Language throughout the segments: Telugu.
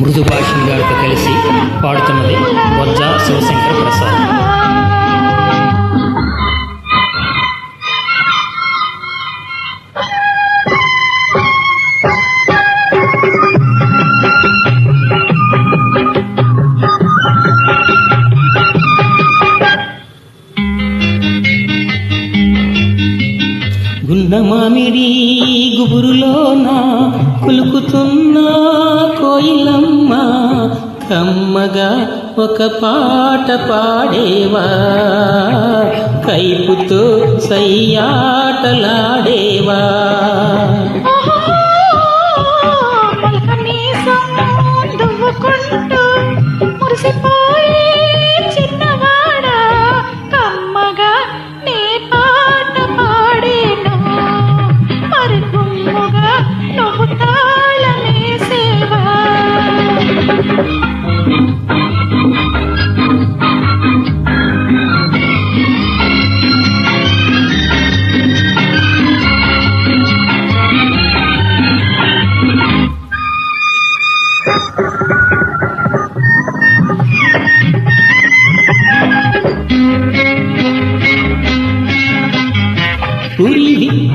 మృదు భాషణ్ గారితో కలిసి పాడుతున్నది వజ్జ శివశంకర్ ప్రసాద్. గున్న మామిడి గుబురులోన కులుకుతున్న కోయిలమ్మ కమ్మగా ఒక పాట పాడేవా? కైపుతో సయ్యాటలాడేవా?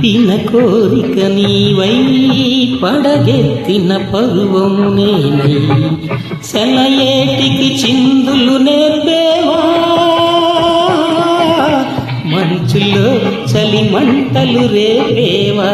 పురి కోరిక నీవై పడగెత్తిన పరువము నేనై. సెలయేటికి చిందులు నేర్పేవా? మంచులో చలి మంటలు రేపేవా?